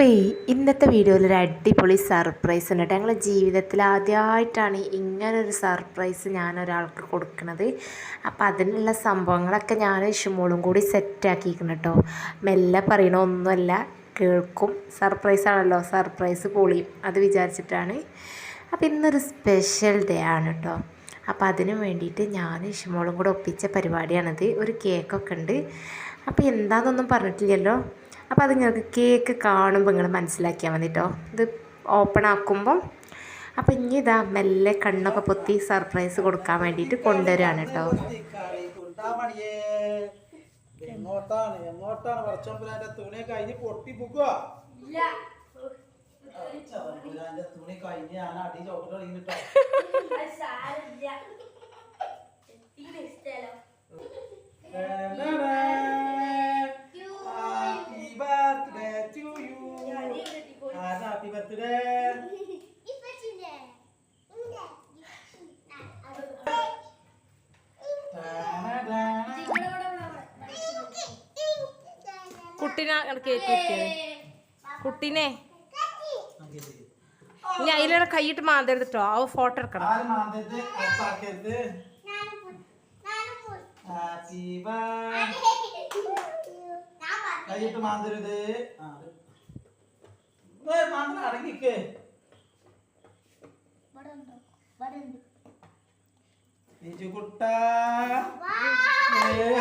അപ്പോൾ ഇന്നത്തെ വീഡിയോയിൽ ഒരു അടിപൊളി സർപ്രൈസ് ഉണ്ട് കേട്ടോ. ഞങ്ങളുടെ ജീവിതത്തിൽ ആദ്യമായിട്ടാണ് ഇങ്ങനൊരു സർപ്രൈസ് ഞാൻ ഒരാൾക്ക് കൊടുക്കുന്നത്. അപ്പോൾ അതിനുള്ള സംഭവങ്ങളൊക്കെ ഞാൻ ഇഷുമോളും കൂടി സെറ്റാക്കിയിരിക്കണം കേട്ടോ. മെല്ലെ പറയണ ഒന്നുമല്ല കേൾക്കും. സർപ്രൈസ് ആണല്ലോ സർപ്രൈസ് പൊളിയും. അത് വിചാരിച്ചിട്ടാണ്. അപ്പോൾ ഇന്നൊരു സ്പെഷ്യൽ ഡേ ആണ് കേട്ടോ. അപ്പോൾ അതിനു വേണ്ടിയിട്ട് ഞാൻ ഇഷുമോളും കൂടെ ഒപ്പിച്ച പരിപാടിയാണിത്. ഒരു കേക്കൊക്കെ ഉണ്ട്. അപ്പോൾ എന്താണെന്നൊന്നും പറഞ്ഞിട്ടില്ലല്ലോ. അപ്പോൾ അത് നിങ്ങൾക്ക് കേക്ക് കാണുമ്പോൾ നിങ്ങൾ മനസ്സിലാക്കിയാൽ മതി കേട്ടോ ഇത് ഓപ്പൺ ആക്കുമ്പോൾ അപ്പോൾ ഇനി ഇതാ മെല്ലെ കണ്ണൊക്കെ പൊത്തി സർപ്രൈസ് കൊടുക്കാൻ വേണ്ടിയിട്ട് കൊണ്ടുവരികയാണ് കേട്ടോ എങ്ങോട്ടാണ്? എങ്ങോട്ടാണ്? വർച്ചമ്പുരാന്റെ തുണി കഴിഞ്ഞ് പൊട്ടി ഇല്ല. ചതമ്പുരാന്റെ തുണി കഴിഞ്ഞ് ഞാൻ അടി ചോട്ട് കളിഞ്ഞിട്ടോ happy birthday to you happy birthday കുട്ടീനെ കേക്ക് കിട്ടിയത് കുട്ടീനെ. ഇനി അതിലൂടെ കൈയിട്ട് മാന്തരുത് കേട്ടോ ആ ഫോട്ടോ എടുക്കണം. ആര് മാന്തരുത് ബർത്ത്ഡേ കൈയിട്ട് മാന്തരുത്. ആ, അത്. ഏയ് മാന്തര അടങ്ങിക്കേ നിജുകുട്ട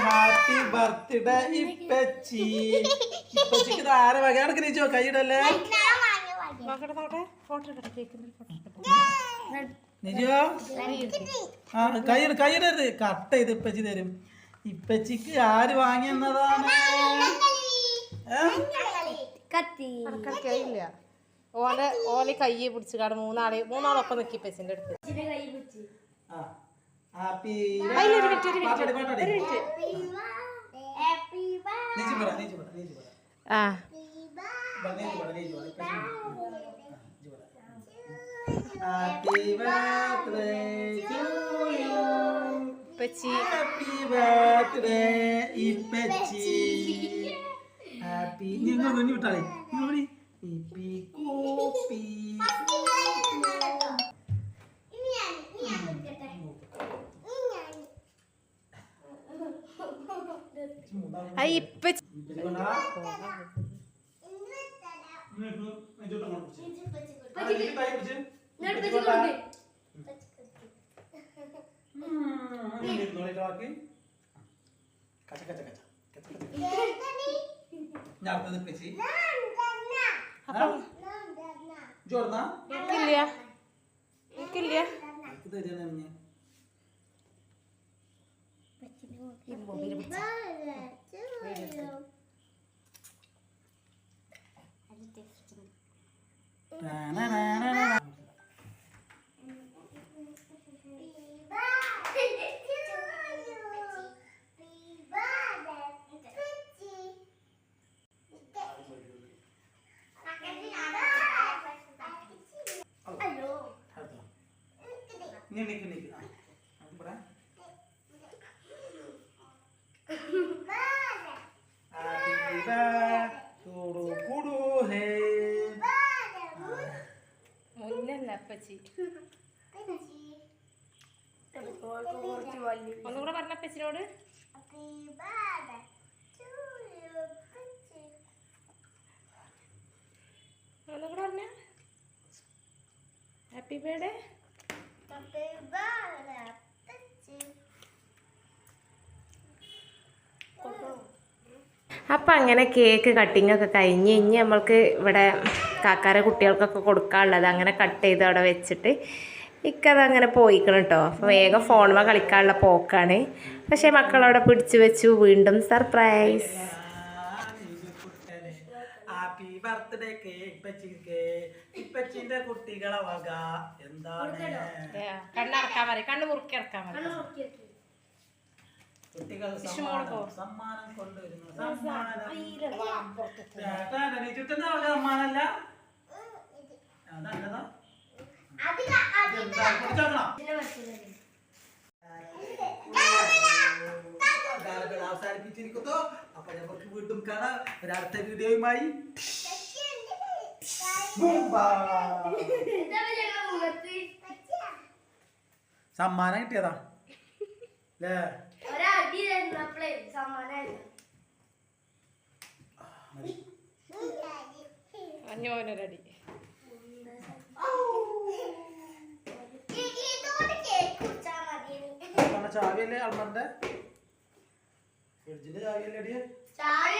ഹാപ്പി ബർത്ത്ഡേ ഇപ്പച്ചി. ഇപ്പച്ചിക്ക് ഇത് വകയാണെങ്കിൽ വകയാണ് നിജു കൈയിടല്ലേ? നിജോ ആ കൈയിട കൈയിടരുത്. കട്ട് ചെയ്ത് ഇപ്പച്ചി തരും. ഇപ്പച്ചിക്ക് ആര് വാങ്ങിയെന്നതാണ്? ഇല്ല ഓലെ ഓലെ കയ്യെ പിടിച്ചു കാണും മൂന്നാളെ മൂന്നാളൊപ്പം നിൽക്കി പെസിന്റെ അടുത്ത്. ആ. അതിലൊരു മിനിറ്റ്, ഒരു ആ ഇപ്പച്ചി ഹാപ്പി ബർത്ത്ഡേ ഇപ്പച്ചി ഹാപ്പി ഇജ്ജ് കൊടുന്നാ? എനിക്കില്ല എനിക്കില്ല എനിക്ക് തരുകയാണ് ഞാൻ. ടാനാനാനാനാ. അടുത്തോ. നീ അപ്പച്ചി ഒന്നുകൂടെ പറഞ്ഞ അപ്പച്ചിനോട്. ഒന്നുകൂടെ പറഞ്ഞ. ഹാപ്പി ബർത്ത്ഡേ അപ്പം അങ്ങനെ കേക്ക് കട്ടിങ്ങൊക്കെ ഒക്കെ കഴിഞ്ഞ് ഇനി നമ്മൾക്ക് ഇവിടെ കാക്കാരെ കുട്ടികൾക്കൊക്കെ കൊടുക്കാനുള്ളത് അങ്ങനെ കട്ട് ചെയ്ത് അവിടെ വെച്ചിട്ട് ഇക്കതങ്ങനെ പോയിക്കണം കേട്ടോ അപ്പോൾ വേഗം ഫോണുമ കളിക്കാനുള്ള പോക്കാണ്. പക്ഷേ മക്കളവിടെ പിടിച്ചു വെച്ചു. വീണ്ടും സർപ്രൈസ് ഹാപ്പി ബർത്ത്ഡേ കേ ഇപ്പച്ചിക്ക് ഇപ്പച്ചിന്റെ കുട്ടികളെ വക. എന്താണ്? കണ്ണടക്കാൻ മതി കണ്ണ് മുറുക്കി അടക്കാൻ മതി കുട്ടികൾ സമ്മാനം സമ്മാനം കൊണ്ടുവരുന്നു. സമ്മാനം. ചുറ്റുന്ന സമ്മാനല്ല? അതല്ലതാ അവസാനിപ്പിച്ചിരിക്കുന്നു. അപ്പൊ നമുക്ക് വീണ്ടും കാണാം. ഒരു അടുത്ത വീഡിയോയുമായി. സമ്മാനം കിട്ടിയതാ. അല്ലേ ഒരടി തരുന്നപ്പോഴേ സമ്മാനമായിരുന്നു അഞ്ഞോനൊരടി. ചാവിയല്ലേ അൽമറിന്റെ? ഫ്രിഡ്ജിന്റെ ചാവിയല്ലേ അടിയെ? ചായ